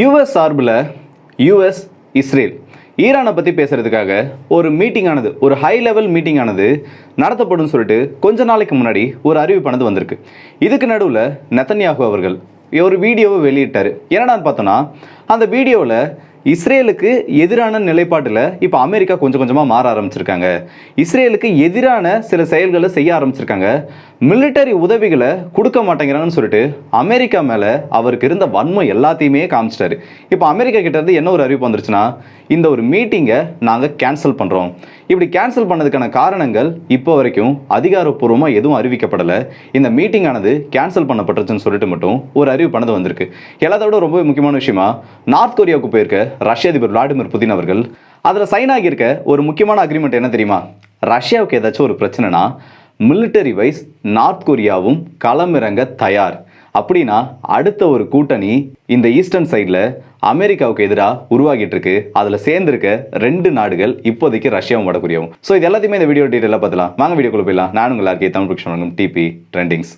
US சார்பில் US Israel. ஈரானை பற்றி பேசுகிறதுக்காக ஒரு மீட்டிங் ஆனது ஒரு ஹை லெவல் மீட்டிங் ஆனது நடத்தப்படும் சொல்லிட்டு கொஞ்ச நாளைக்கு முன்னாடி ஒரு அறிவிப்பானது வந்திருக்கு. இதுக்கு நடுவில் நெத்தன்யாகு அவர்கள் ஒரு வீடியோவை வெளியிட்டார். என்னடான்னு பார்த்தோன்னா அந்த வீடியோவில் இஸ்ரேலுக்கு எதிரான நிலைப்பாட்டில் இப்போ அமெரிக்கா கொஞ்சம் கொஞ்சமாக மாற ஆரம்பிச்சிருக்காங்க. இஸ்ரேலுக்கு எதிரான சில செயல்களை செய்ய ஆரம்பிச்சிருக்காங்க. மிலிட்டரி உதவிகளை கொடுக்க மாட்டேங்கிறாங்கன்னு சொல்லிட்டு அமெரிக்கா மேலே அவருக்கு இருந்த வன்மை எல்லாத்தையுமே காமிச்சிட்டாரு. இப்போ அமெரிக்கா கிட்டேருந்து என்ன ஒரு அறிவிப்பு வந்துருச்சுன்னா இந்த ஒரு மீட்டிங்கை நாங்கள் கேன்சல் பண்ணுறோம் இப்படி கேன்சல் பண்ணதுக்கான காரணங்கள் இப்போ வரைக்கும் அதிகாரப்பூர்வமாக எதுவும் அறிவிக்கப்படலை. இந்த மீட்டிங் ஆனது கேன்சல் பண்ணப்பட்டுருச்சுன்னு சொல்லிட்டு மட்டும் ஒரு அறிவிப்பானது வந்திருக்கு. எல்லாத்தோட ரொம்ப முக்கியமான விஷயமா நார்த் கொரியாவுக்கு போயிருக்க ரஷ்ய அதிபர் விளாடிமிர் புதின் அவர்கள் அதில் சைன் ஆகியிருக்க ஒரு முக்கியமான அக்ரிமெண்ட் என்ன தெரியுமா? ரஷ்யாவுக்கு ஏதாச்சும் ஒரு பிரச்சனைனா மிலிட்டரி வைஸ் நார்த் கொரியாவும் களமிறங்க தயார். அப்படின்னா அடுத்த ஒரு கூட்டணி இந்த ஈஸ்டர்ன் சைடில் அமெரிக்காவுக்கு எதிராக உருவாகிட்டு இருக்கு அதில் சேர்ந்திருக்க ரெண்டு நாடுகள் இப்போதைக்கு ரஷ்யாவும் வடகொரியாவும். ஸோ இது எல்லாத்தையுமே இந்த வீடியோ டீட்டெயிலாக பார்த்துலாம் வாங்க வீடியோக்குள்ள போயிடலாம். நான் உங்கள் எல்லாருக்கே தமிழ் பிக்ஷன் டிபி ட்ரெண்டிங்ஸ்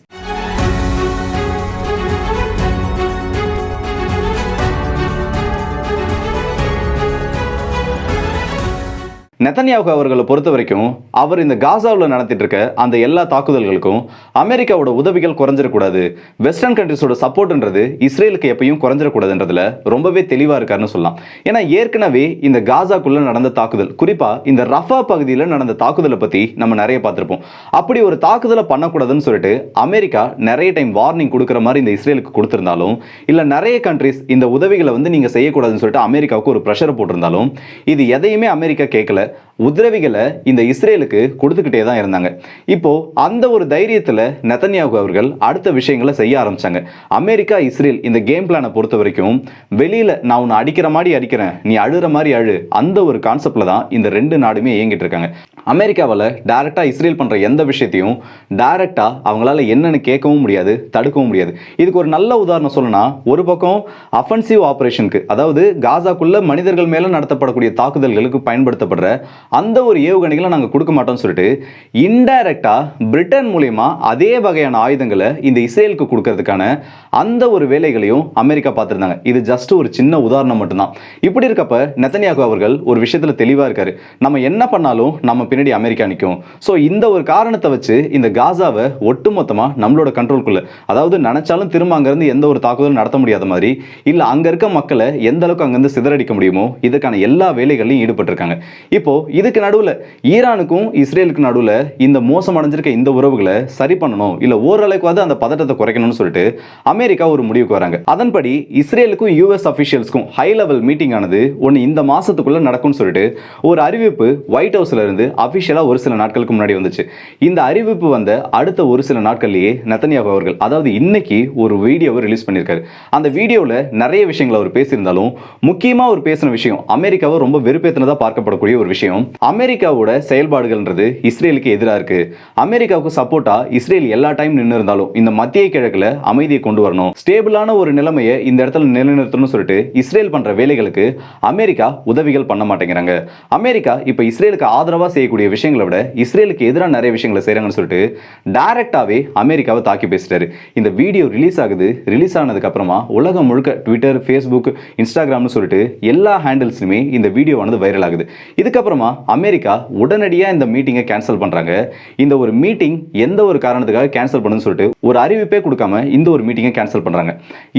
நெத்தன்யாவுக்கு அவர்களை பொறுத்த வரைக்கும் அவர் இந்த காசாவில் நடத்திட்டு இருக்க அந்த எல்லா தாக்குதல்களுக்கும் அமெரிக்காவோட உதவிகள் குறைஞ்சிடக்கூடாது. வெஸ்டர்ன் கண்ட்ரிஸோட சப்போர்ட்ன்றது இஸ்ரேலுக்கு எப்பயும் குறைஞ்சிடக்கூடாதுன்றதுல ரொம்பவே தெளிவாக இருக்காருன்னு சொல்லலாம். ஏன்னா ஏற்கனவே இந்த காசாக்குள்ளே நடந்த தாக்குதல் குறிப்பாக இந்த ரஃபா பகுதியில் நடந்த தாக்குதலை பற்றி நம்ம நிறைய பார்த்துருப்போம். அப்படி ஒரு தாக்குதலை பண்ணக்கூடாதுன்னு சொல்லிட்டு அமெரிக்கா நிறைய டைம் வார்னிங் கொடுக்குற மாதிரி இந்த இஸ்ரேலுக்கு கொடுத்துருந்தாலும் இல்லை நிறைய கண்ட்ரிஸ் இந்த உதவிகளை வந்து நீங்கள் செய்யக்கூடாதுன்னு சொல்லிட்டு அமெரிக்காவுக்கு ஒரு ப்ரெஷர் போட்டிருந்தாலும் இது எதையுமே அமெரிக்கா கேட்கல. உதவிகளை இந்த இஸ்ரேலுக்கு கொடுத்துக்கிட்டே தான் இருந்தாங்க. இப்போ அந்த ஒரு தைரியத்தில் நெத்தன்யாகு அவர்கள் அடுத்த விஷயங்களை செய்ய ஆரம்பிச்சாங்க. அமெரிக்கா இஸ்ரேல் இந்த கேம் பிளானை பொறுத்த வரைக்கும் வெளியில நான் உன்னை அடிக்கிற மாதிரி அடிக்கிறேன் நீ அழுகிற மாதிரி அழு அந்த ஒரு கான்செப்ட்ல தான் இந்த ரெண்டு நாடுமே இயங்கிட்டு இருக்காங்க. அமெரிக்காவில் டேரெக்டாக இஸ்ரேல் பண்ணுற எந்த விஷயத்தையும் டேரெக்டாக அவங்களால என்னென்னு கேட்கவும் முடியாது தடுக்கவும் முடியாது. இதுக்கு ஒரு நல்ல உதாரணம் சொல்லணும்னா ஒரு பக்கம் அஃபென்சிவ் ஆப்ரேஷனுக்கு அதாவது காசாக்குள்ள மனிதர்கள் மேலே நடத்தப்படக்கூடிய தாக்குதல்களுக்கு பயன்படுத்தப்படுற அந்த ஒரு ஏவுகணைகளை நாங்கள் கொடுக்க மாட்டோம்னு சொல்லிட்டு இன்டைரக்டாக பிரிட்டன் மூலயமா அதே வகையான ஆயுதங்களை இந்த இஸ்ரேலுக்கு கொடுக்கறதுக்கான அந்த ஒரு வேலைகளையும் அமெரிக்கா பார்த்துருந்தாங்க. இது ஜஸ்ட் ஒரு சின்ன உதாரணம் மட்டும்தான். இப்படி இருக்கப்ப நெத்தனியாகு அவர்கள் ஒரு விஷயத்தில் தெளிவாக இருக்காரு. நம்ம என்ன பண்ணாலும் நம்ம பின்னாடி அமெரிக்கா நிற்கும் ஸோ இந்த ஒரு காரணத்தை வச்சு இந்த காசாவை ஒட்டுமொத்தமாக நம்மளோட கண்ட்ரோல்குள்ளே அதாவது நினச்சாலும் திரும்ப அங்கிருந்து எந்த ஒரு தாக்குதலும் நடத்த முடியாத மாதிரி இல்லை அங்க இருக்க மக்களை எந்த அளவுக்கு அங்கிருந்து சிதறடிக்க முடியுமோ இதுக்கான எல்லா வேலைகளையும் ஈடுபட்டிருக்காங்க. இப்போ இதுக்கு நடுவில் ஈரானுக்கும் இஸ்ரேலுக்கு நடுவில் இந்த மோசம் அடைஞ்சிருக்க இந்த உறவுகளை சரி பண்ணணும் இல்லை ஓரளவுக்கு அந்த பதட்டத்தை குறைக்கணும்னு சொல்லிட்டு அமெரிக்கா ஒரு முடிவுக்கு வராங்க. அதன்படி இஸ்ரேலுக்கும் யூஎஸ் அபிஷியல்ஸ்க்கும் ஹை லெவல் மீட்டிங் ஆனது ஒன்று இந்த மாசத்துக்குள்ள நடக்கும்னு சொல்லிட்டு ஒரு அறிவிப்பு ஒயிட் ஹவுஸ்ல இருந்து அஃபிஷியலாக ஒரு சில நாட்களுக்கு முன்னாடி வந்துச்சு. இந்த அறிவிப்பு வந்த அடுத்த ஒரு சில நாட்கள்லயே நத்தனியாக அவர்கள் அதாவது இன்னைக்கு ஒரு வீடியோவை ரிலீஸ் பண்ணியிருக்காரு. அந்த வீடியோவில் நிறைய விஷயங்களை அவர் பேசியிருந்தாலும் முக்கியமாக அவர் பேசின விஷயம் அமெரிக்காவை ரொம்ப வெறுப்பேற்றினதாக பார்க்கப்படக்கூடிய ஒரு விஷயம் அமெரிக்காவோட செயல்பாடுகள்ன்றது இஸ்ரேலுக்கு எதிராக இருக்கு. அமெரிக்காவுக்கு சப்போர்ட்டாக இஸ்ரேல் எல்லா டைம் நின்று இருந்தாலும் இந்த மத்திய கிழக்குல அமைதியை கொண்டு வரணும். ஸ்டேபிளான ஒரு நிலைமையை இந்த இடத்துல நிலைநிறுத்தணும்னு சொல்லிட்டு இஸ்ரேல் பண்ற வேலைகளுக்கு அமெரிக்கா உதவிகள் பண்ண மாட்டேங்கிறாங்க. அமெரிக்கா இப்போ இஸ்ரேலுக்கு ஆதரவாக செய்யக்கூடிய விஷயங்களை விட இஸ்ரேலுக்கு எதிராக நிறைய விஷயங்களை செய்கிறாங்கன்னு சொல்லிட்டு டைரெக்டாகவே அமெரிக்காவை தாக்கி பேசிட்டாரு. இந்த வீடியோ ரிலீஸ் ஆகுது. ரிலீஸ் ஆனதுக்கப்புறமா உலகம் முழுக்க ட்விட்டர் ஃபேஸ்புக் இன்ஸ்டாகிராம்னு சொல்லிட்டு எல்லா ஹேண்டில்ஸ்லையுமே இந்த வீடியோவானது வைரல் ஆகுது. இதுக்கப்புறமா அமெரிக்கா உடனடியாக இந்த மீட்டிங்கை கேன்சல் பண்ணுறாங்க இந்த ஒரு மீட்டிங் எந்த ஒரு காரணத்துக்காக கேன்சல் பண்ணுன்னு சொல்லிட்டு ஒரு அறிவிப்பே கொடுக்காம இந்த ஒரு மீட்டிங்கை கேன்சல் பண்ணுறாங்க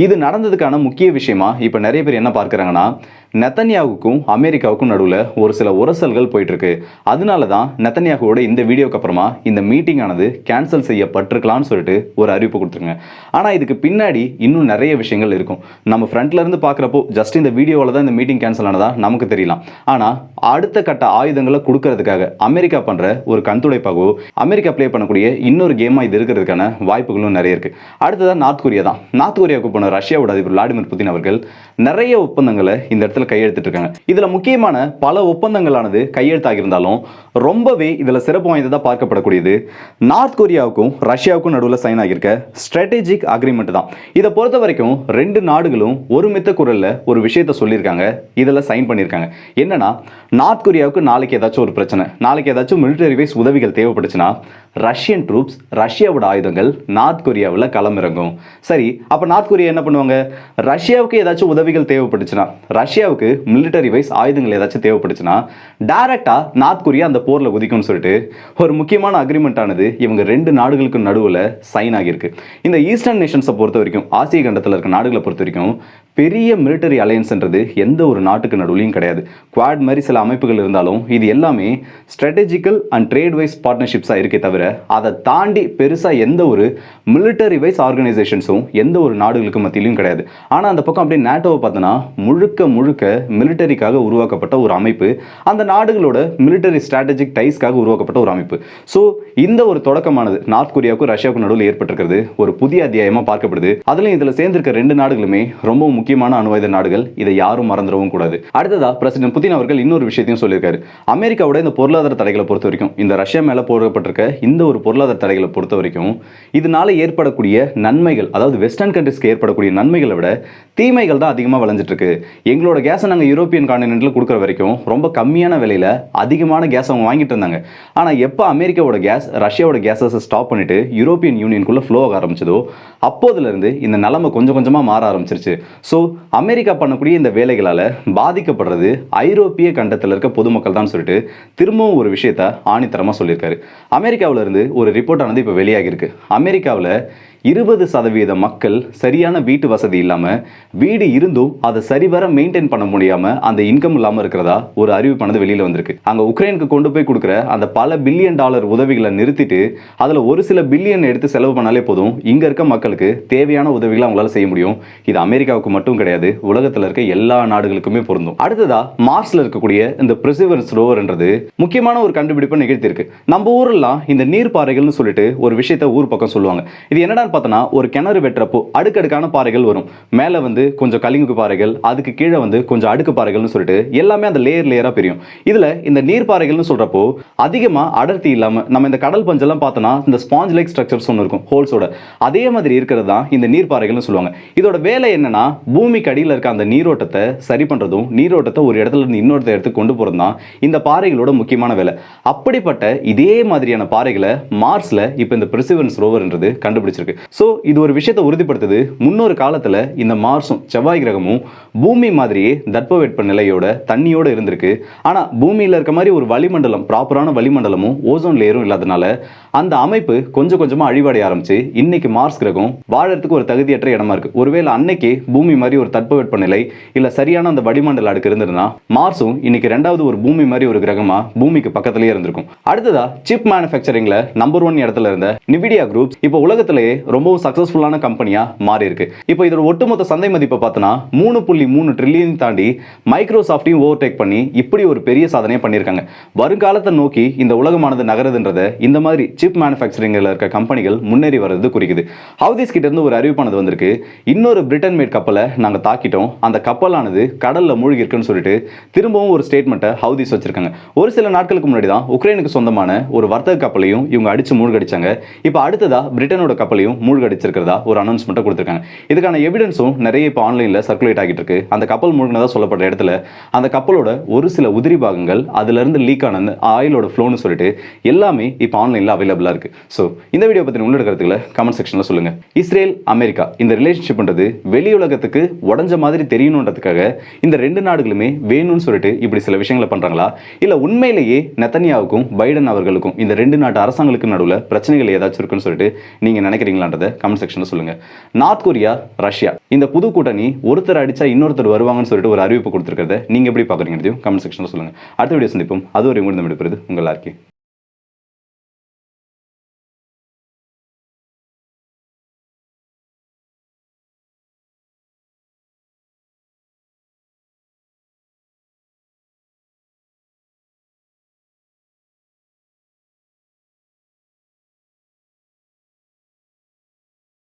இது நடந்ததுக்கான முக்கிய விஷயமா இப்போ நிறைய பேர் என்ன பார்க்குறாங்கன்னா நெத்தன்யாவுக்கும் அமெரிக்காவுக்கும் நடுவில் ஒரு சில உரசல்கள் போயிட்டுருக்கு. அதனால தான் நெத்தன்யாகுவோட இந்த வீடியோக்கு அப்புறமா இந்த மீட்டிங் ஆனது கேன்சல் செய்யப்பட்டிருக்கலாம்னு சொல்லிட்டு ஒரு அறிவிப்பு கொடுத்துருங்க. ஆனால் இதுக்கு பின்னாடி இன்னும் நிறைய விஷயங்கள் இருக்கும். நம்ம ஃப்ரண்ட்ல இருந்து பார்க்குறப்போ ஜஸ்ட் இந்த வீடியோவில் தான் இந்த மீட்டிங் கேன்சல் ஆனதா நமக்கு தெரியலாம். ஆனால் அடுத்த கட்ட ஆயுதங்களை கொடுக்கறதுக்காக அமெரிக்கா பண்ணுற ஒரு கண்துடைப்பாகவோ அமெரிக்கா ப்ளே பண்ணக்கூடிய இன்னொரு கேமாக இது இருக்கிறதுக்கான வாய்ப்புகளும் நிறைய இருக்குது அடுத்ததான் நார்த் கொரியா தான். நார்த் கொரியாவுக்கு போன ரஷ்யாவோட அதிபர் விளாடிமிர் புதின் அவர்கள் நிறைய ஒப்பந்தங்களை இந்த இடத்துல கையெழுத்திட்டு இருக்காங்க இதுல முக்கியமான பல ஒப்பந்தங்களானது கையெழுத்தாகியிருந்தாலும் ரொம்பவே இதுல சிறப்பு வாய்ந்ததா பார்க்கப்படக்கூடியது. நார்த் கொரியாவுக்கும் ரஷ்யாவுக்கும் நடுவில் சைன் ஆகியிருக்க ஸ்ட்ராட்டஜிக் அக்ரிமெண்ட் தான். இதை பொறுத்த வரைக்கும் ரெண்டு நாடுகளும் ஒருமித்த குரல்ல ஒரு விஷயத்த சொல்லியிருக்காங்க. இதில் சைன் பண்ணியிருக்காங்க. என்னன்னா நார்த் கொரியாவுக்கு நாளைக்கு ஏதாச்சும் ஒரு பிரச்சனை. நாளைக்கு ஏதாச்சும் மிலிட்டரி வைஸ் உதவிகள் தேவைப்பட்டுச்சுன்னா ரஷ்யன் ட்ரூப்ஸ் ரஷ்யாவோட ஆயுதங்கள் நார்த் கொரியாவில் களமிறங்கும். சரி அப்போ நார்த் கொரியா என்ன பண்ணுவாங்க? ரஷ்யாவுக்கு ஏதாச்சும் உதவிகள் தேவைப்பட்டுச்சுன்னா ரஷ்யாவுக்கு மிலிட்டரி வைஸ் ஆயுதங்கள் ஏதாச்சும் தேவைப்பட்டுச்சுன்னா டேரெக்டாக நார்த் கொரியா அந்த போரில் குதிக்கும்னு சொல்லிட்டு ஒரு முக்கியமான அக்ரிமெண்ட் ஆனது இவங்க ரெண்டு நாடுகளுக்கு நடுவில் சைன் ஆகியிருக்கு. இந்த ஈஸ்டர்ன் நேஷன்ஸை பொறுத்த வரைக்கும் ஆசிய கண்டத்தில் இருக்க நாடுகளை பொறுத்த வரைக்கும் பெரிய மிலிட்டரி அலையன்ஸ்ன்றது எந்த ஒரு நாட்டுக்கு நடுவுலையும் கிடையாது. குவாட் மாதிரி சில அமைப்புகள் இருந்தாலும் இது எல்லாமே ஸ்ட்ராட்டஜிக்கல் அண்ட் ட்ரேட் வைஸ் பார்ட்னர்ஷிப்ஸாக இருக்கே தவிர அதை தாண்டி பெருசாக எந்த ஒரு மிலிட்டரி வைஸ் ஆர்கனைசேஷன்ஸும் எந்த ஒரு நாடுகளுக்கு மத்தியிலையும் கிடையாது. ஆனால் அந்த பக்கம் அப்படியே நேட்டோவை பார்த்தோன்னா முழுக்க முழுக்க மிலிட்டரிக்காக உருவாக்கப்பட்ட ஒரு அமைப்பு அந்த நாடுகளோட மிலிட்டரி ஸ்ட்ராட்டஜிக் டைஸ்க்காக உருவாக்கப்பட்ட ஒரு அமைப்பு. ஸோ இந்த ஒரு தொடக்கமானது நார்த் கொரியாவுக்கும் ரஷ்யாவுக்கும் நடுவில் ஏற்பட்டிருக்கிறது ஒரு புதிய அத்தியாயமாக பார்க்கப்படுது. அதுலயும் இதில் சேர்ந்திருக்க ரெண்டு நாடுகளுமே ரொம்ப முக்கியமான அணுவாயுத நாடுகள். இதை யாரும் மறந்துடவும் கூடாது. அடுத்ததா பிரசிடென்ட் புதின் அவர்கள் இன்னொரு விஷயத்தையும் சொல்லியிருக்காரு. அமெரிக்காவோட இந்த பொருளாதார தடைகளை பொறுத்த வரைக்கும் இந்த ரஷ்யா மேல போடப்பட்டிருக்க இந்த ஒரு பொருளாதார தடைகளை பொறுத்த வரைக்கும் இதனால ஏற்படக்கூடிய நன்மைகள் அதாவது வெஸ்டர்ன் கண்ட்ரிஸ்க்கு ஏற்படக்கூடிய நன்மைகளை விட தீமைகள் தான் அதிகமாக விளைஞ்சிட்டு இருக்கு எங்களோட கேஸை நாங்கள் யூரோப்பியன் காண்டினென்ட்ல கொடுக்குற வரைக்கும் ரொம்ப கம்மியான விலையில அதிகமான கேஸ் அவங்க வாங்கிட்டு இருந்தாங்க. ஆனால் எப்போ அமெரிக்காவோட கேஸ் ரஷ்யாவோட கேஸஸை ஸ்டாப் பண்ணிட்டு யூரோப்பியன் யூனியனுக்குள்ள ஃப்ளோ ஆக ஆரம்பிச்சதோ அப்போதுல இருந்து இந்த நிலைமை கொஞ்சம் கொஞ்சமாக மாற ஆரம்பிச்சிருச்சு. ஸோ ஸோ அமெரிக்கா பண்ணக்கூடிய இந்த வேலைகளால் பாதிக்கப்படுறது ஐரோப்பிய கண்டத்தில் இருக்க பொதுமக்கள் தான் சொல்லிட்டு திரும்பவும் ஒரு விஷயத்த ஆணித்தரமாக சொல்லியிருக்காரு. அமெரிக்காவிலேருந்து ஒரு ரிப்போர்ட் ஆனது இப்போ வெளியாகிருக்கு அமெரிக்காவில் இருபது சதவீத மக்கள் சரியான வீட்டு வசதி இல்லாமல் வீடு இருந்தும் அதை சரிவர மெயின்டைன் பண்ண முடியாமல் அந்த இன்கம் இல்லாமல் இருக்கிறதா ஒரு அறிவிப்பானது வெளியில் வந்திருக்கு. அங்கே உக்ரைனுக்கு கொண்டு போய் கொடுக்குற அந்த பல பில்லியன் டாலர் உதவிகளை நிறுத்திட்டு அதில் ஒரு சில பில்லியன் எடுத்து செலவு பண்ணாலே போதும் இங்கே இருக்க மக்களுக்கு தேவையான உதவிகளை அவங்களால செய்ய முடியும். இது அமெரிக்காவுக்கு மட்டும் கிடையாது உலகத்தில் இருக்க எல்லா நாடுகளுக்குமே பொருந்தும். அடுத்ததா மார்ஸ்ல இருக்கக்கூடிய இந்த பிரிசிவரன்ஸ் ரோவர்ன்றது முக்கியமான ஒரு கண்டுபிடிப்பை நிகழ்த்தியிருக்கு. நம்ம ஊரெல்லாம் இந்த நீர்ப்பாறைகள்னு சொல்லிட்டு ஒரு விஷயத்த ஊர் பக்கம் சொல்லுவாங்க. இது என்னடா பார்த்தோன்னா ஒரு கிணறு வெட்டுறப்போ அடுக்கடுக்கான பாறைகள் வரும். மேலே வந்து கொஞ்சம் கலிங்கு பாறைகள் அதுக்கு கீழே வந்து கொஞ்சம் அடுக்கு பாறைகள்னு சொல்லிட்டு எல்லாமே அந்த லேயர் லேயராக பிரியும். இதில் இந்த நீர் பாறைகள்னு சொல்கிறப்போ அதிகமாக அடர்த்தி இல்லாமல் நம்ம இந்த கடல் பஞ்செல்லாம் பார்த்தோன்னா இந்த ஸ்பாஞ்ச் லைக் ஸ்ட்ரக்சர்ஸ் ஒன்று இருக்கும் ஹோல்ஸோட அதே மாதிரி இருக்கிறது தான் இந்த நீர் பாறைகள்னு சொல்லுவாங்க. இதோட வேலை என்னன்னா பூமிக்கு அடியில் இருக்க அந்த நீரோட்டத்தை சரி பண்ணுறதும் நீரோட்டத்தை ஒரு இடத்துல இருந்து இன்னொரு இடத்துக்கு கொண்டு போகிறது தான் இந்த பாறைகளோட முக்கியமான வேலை. அப்படிப்பட்ட இதே மாதிரியான பாறைகளை மார்ஸில் இப்போ இந்த பிரிசிவன்ஸ் ரோவர்ன்றது கண்டுபிடிச்சிருக்கு. ஸோ இது ஒரு விஷயத்தை உறுதிப்படுத்துது. முன்னொரு காலத்தில் இந்த மார்ஸும் செவ்வாய் கிரகமும் பூமி மாதிரியே தட்பவெட்ப நிலையோட தண்ணியோடு இருந்திருக்கு. ஆனால் பூமியில் இருக்க மாதிரி ஒரு வளிமண்டலம் ப்ராப்பரான வளிமண்டலமும் ஓசோன் லேயரும் இல்லாதனால அந்த அமைப்பு கொஞ்சம் கொஞ்சமாக அழிவடைய ஆரம்பிச்சு இன்னைக்கு மார்ஸ் கிரகம் வாழறதுக்கு ஒரு தகுதியற்ற இடமா இருக்கு. ஒருவேளை அன்னைக்கு பூமி மாதிரி ஒரு தட்பவெட்ப நிலை இல்லை சரியான அந்த வளிமண்டல அடுக்கு இருந்திருந்தா மார்ஸும் இன்னைக்கு ரெண்டாவது ஒரு பூமி மாதிரி ஒரு கிரகமா பூமிக்கு பக்கத்திலேயே இருந்திருக்கும். அடுத்ததா சிப் மேனுஃபேக்சரிங்ல நம்பர் ஒன் இடத்துல இருந்த நிவிடியா குரூப்ஸ் இப்போ உலகத்திலேயே ரொம்பவும் சக்ஸஸ்ஃபுல்லான கம்பெனியாக மாறி இருக்கு இப்போ இதோட ஒட்டுமொத்த சந்தை மதிப்பை பார்த்தோன்னா மூணு புள்ளி மூணு ட்ரில்லியன் தாண்டி மைக்ரோசாஃப்டையும் ஓவர் டேக் பண்ணி இப்படி ஒரு பெரிய சாதனையை பண்ணியிருக்காங்க. வருங்காலத்தை நோக்கி இந்த உலகமானது நகருதுன்றதை இந்த மாதிரி சிப் மேனுஃபேக்சரிங்கில் இருக்க கம்பெனிகள் முன்னேறி வர்றது குறிக்குது. ஹவுதிஸ் கிட்ட இருந்து ஒரு அறிவிப்பானது வந்திருக்கு. இன்னொரு பிரிட்டன் மேட் கப்பலை நாங்கள் தாக்கிட்டோம். அந்த கப்பலானது கடலில் மூழ்கி இருக்குன்னு சொல்லிட்டு திரும்பவும் ஒரு ஸ்டேட்மெண்ட்டை ஹவுதிஸ் வச்சிருக்காங்க. ஒரு சில நாட்களுக்கு முன்னாடி தான் உக்ரைனுக்கு சொந்தமான ஒரு வர்த்தக கப்பலையும் இவங்க அடிச்சு மூழ்கடிச்சாங்க. இப்போ அடுத்ததாக பிரிட்டனோட கப்பலையும் மூழ்கடிச்சிருக்கிறதா? ஒரு அனௌன்ஸ்மெண்ட்டை கொடுத்துருக்காங்க. இதுக்கான எவிடன்ஸும் நிறைய இப்போ ஆன்லைனில் சர்க்குலேட் ஆகிட்டு இருக்கு. அந்த கப்பல் மூழ்கினதாக சொல்லப்பட்ட இடத்துல அந்த கப்பலோட ஒரு சில உதிரி பாகங்கள் அதுல இருந்து லீக் ஆன அந்த ஆயிலோட ஃப்ளோன்னு சொல்லிட்டு எல்லாமே இப்போ ஆன்லைனில் அவைலபிளாக இருக்கு. ஸோ இந்த வீடியோ பற்றி உள்ளெடுக்கிறதுக்குள்ள கருத்துக்களை கமெண்ட் செக்ஷனில் சொல்லுங்க. இஸ்ரேல் அமெரிக்கா இந்த ரிலேஷன்ஷிப்ன்றது வெளி உலகத்துக்கு உடஞ்ச மாதிரி தெரியணுன்றதுக்காக இந்த ரெண்டு நாடுகளுமே வேணும்னு சொல்லிட்டு இப்படி சில விஷயங்களை பண்றாங்களா? இல்லை உண்மையிலேயே நெத்தனியாவுக்கும் பைடன் அவர்களுக்கும் இந்த ரெண்டு நாட்டு அரசாங்களுக்கு நடுவில் பிரச்சனைகள் ஏதாச்சும் இருக்குன்னு சொல்லிட்டு நீங்க நினைக்கிறீங்களான்றதை கமெண்ட் செக்ஷனில் சொல்லுங்க. நார்த் கொரியா ரஷ்யா இந்த புது கூட்டணி ஒருத்தர் அடிச்சா இன்னொருத்தர் வருவாங்கன்னு சொல்லிட்டு ஒரு அறிவிப்பு கொடுத்துருக்கிறத நீங்க எப்படி பார்க்குறீங்கிறதையும் கமெண்ட் செக்ஷனில் சொல்லுங்க. அடுத்த வீடியோ சந்திப்போம். அது ஒரு முடிந்த விடுப்பது உங்கள் ஆர்கே